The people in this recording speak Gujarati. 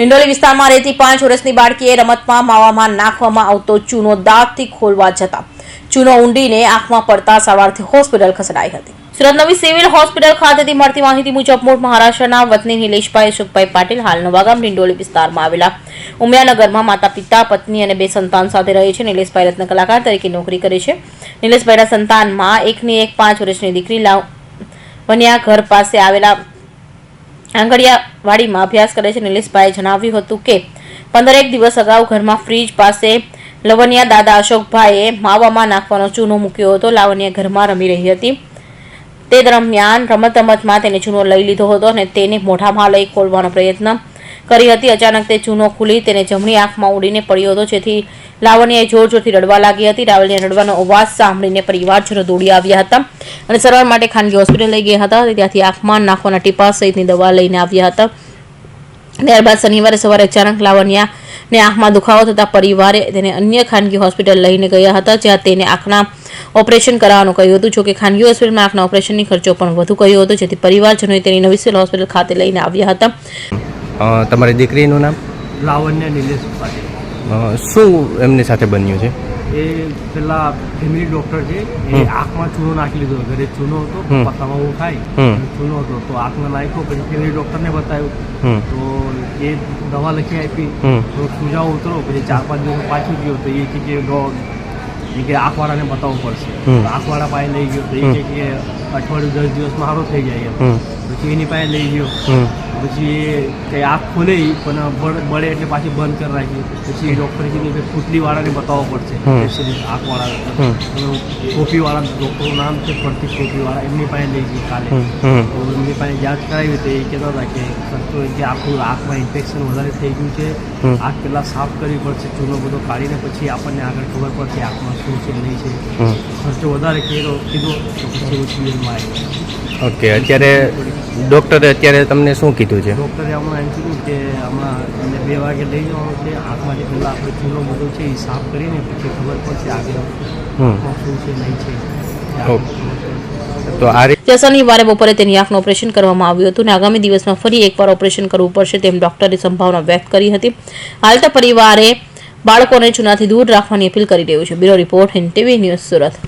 ડિંડોલી વિસ્તારમાં રહેતી પાંચ વર્ષની બાળકીએ રમતમાં માવામાં નાખવામાં આવતો ચૂનો દાંતથી ખોલવા જતા. ચૂનો ઊંડીને આંખમાં પડતા સારવારથી હોસ્પિટલ ખસેડાઈ હતી. સુરત નવી સિવિલ હોસ્પિટલ ખાતેથી મળતી માહિતી મુજબ મૂળ મહારાષ્ટ્રના વતની નિલેશભાઈ સુખભાઈ પાટીલ હાલ નવાગામ ડિંડોલી વિસ્તારમાં આવેલા. ઉમિયાનગરમાં માતા પિતા પત્ની અને બે સંતાન સાથે રહે છે. નિલેશભાઈ રત્ન કલાકાર તરીકે નોકરી કરે છે. નિલેશભાઈના સંતાનમાં એકની એક પાંચ વર્ષની દીકરી લાવ લાવણ્યા ઘર પાસે આવેલા આંગડિયાવાડીમાં અભ્યાસ કરે છે. નિલેશભાઈએ જણાવ્યું હતું કે, પંદરેક દિવસ અગાઉ ઘરમાં ફ્રીજ પાસે લવણિયા દાદા અશોકભાઈએ માવામાં નાખવાનો ચૂનો મૂક્યો હતો. લાવણ્યા ઘરમાં રમી રહી હતી. તે દરમિયાન રમત રમતમાં તેને ચૂનો લઈ લીધો હતો અને તેને મોઢામાં લઈ ખોલવાનો પ્રયત્ન કરી હતી. અચાનક તે ચૂનો ખુલી તેને જમણી આંખમાં ઉડીને પડ્યો હતો. જેથી લાવણ્યાએ જોર જોરથી રડવા લાગી હતી. લાવણ્યા રડવાનો અવાજ સાંભળીને પરિવારજનો દોડી આવ્યા હતા અને સારવાર માટે ખાનગી હોસ્પિટલ લઈ ગયા હતા. ત્યાંથી આંખમાં નાખવાના ટીપા સહિતની દવા લઈને આવ્યા હતા. ત્યારબાદ શનિવારે સવારે અચાનક લાવણ્યાને આંખમાં દુખાવો થતા પરિવારે તેને અન્ય ખાનગી હોસ્પિટલ લઈને ગયા હતા, જ્યાં તેને આંખના ઓપરેશન કરાવવાનું કહ્યું હતું. જોકે ખાનગી હોસ્પિટલમાં આંખના ઓપરેશનની ખર્ચો પણ વધુ કહ્યો હતો. જેથી પરિવારજનોએ તેની નવી સિવિલ હોસ્પિટલ ખાતે લઈને આવ્યા હતા. તમારી દીકરીનું નામ? લાવણ્ય નિલેશ પાટીલ. શું એમની સાથે બન્યું છે? એ પેલા ફેમિલી ડોક્ટર છે એ આંખમાં ચૂનો નાખી લીધો. ઘરે ચૂનો હતો. પત્તામાં હું ખાઈ ચૂનો હતો. તો આંખમાં નાખ્યો પછી ફેમિલી ડોક્ટરને બતાવ્યું. તો એ દવા લખી આપી. તો સુજાવ ઉતરો પછી ચાર પાંચ દિવસ પાછું ગયો. તો એ કે કે ડો એ કે આંખવાળાને બતાવવું પડશે. આંખવાળા પાસે લઈ ગયો તો એ કે અઠવાડિયું દસ દિવસમાં સારો થઈ જાય એમ. પછી એની પાસે લઈ ગયો. પછી એ કે આંખ ખોલે પણ બળે એટલે પાછી બંધ કરી રાખી. પછી ડૉક્ટરે કીધું કે ફૂટલીવાળાને બતાવવો પડશે. આંખ વાળા આંખવાળા હમ. ડૉક્ટરનું નામ છે પ્રતિક ટોપીવાળા એમની પાસે લઈ ગઈ કાલે. એમની પાસે જાંચ કરાવી તો એ કહેતા હતા કે ખર્ચો કે આખું આંખમાં ઇન્ફેક્શન વધારે થઈ ગયું છે. આંખ પહેલાં સાફ કરવી પડશે ચૂનો બધો કાઢીને પછી આપણને આગળ ખબર પડશે આંખમાં શું છે? નહીં છે ખર્ચો વધારે કીધો કીધો તો પછી સિવિલમાં આવ્યો ઓકે અત્યારે ડૉક્ટરે અત્યારે તમને શું કીધું છે? ડૉક્ટરે હમણાં એમ કીધું કે હમણાં એને બે વાગે લઈ જવાનું છે આંખમાંથી પહેલાં આપણે ચૂનો બધો છે એ સાફ કરીને પછી ખબર પડશે આગળ શું છે નહીં છે. તો આ રીતે શનિવારે બપોરે તેની આંખનું ઓપરેશન કરવામાં આવ્યું હતું અને આગામી દિવસમાં ફરી એકવાર ઓપરેશન કરવું પડશે તેમ ડોક્ટરે સંભાવના વ્યક્ત કરી હતી. હાલ તો પરિવારે બાળકોને ચૂનાથી દૂર રાખવાની અપીલ કરી રહ્યું છે. Bureau report Hind TV news Surat.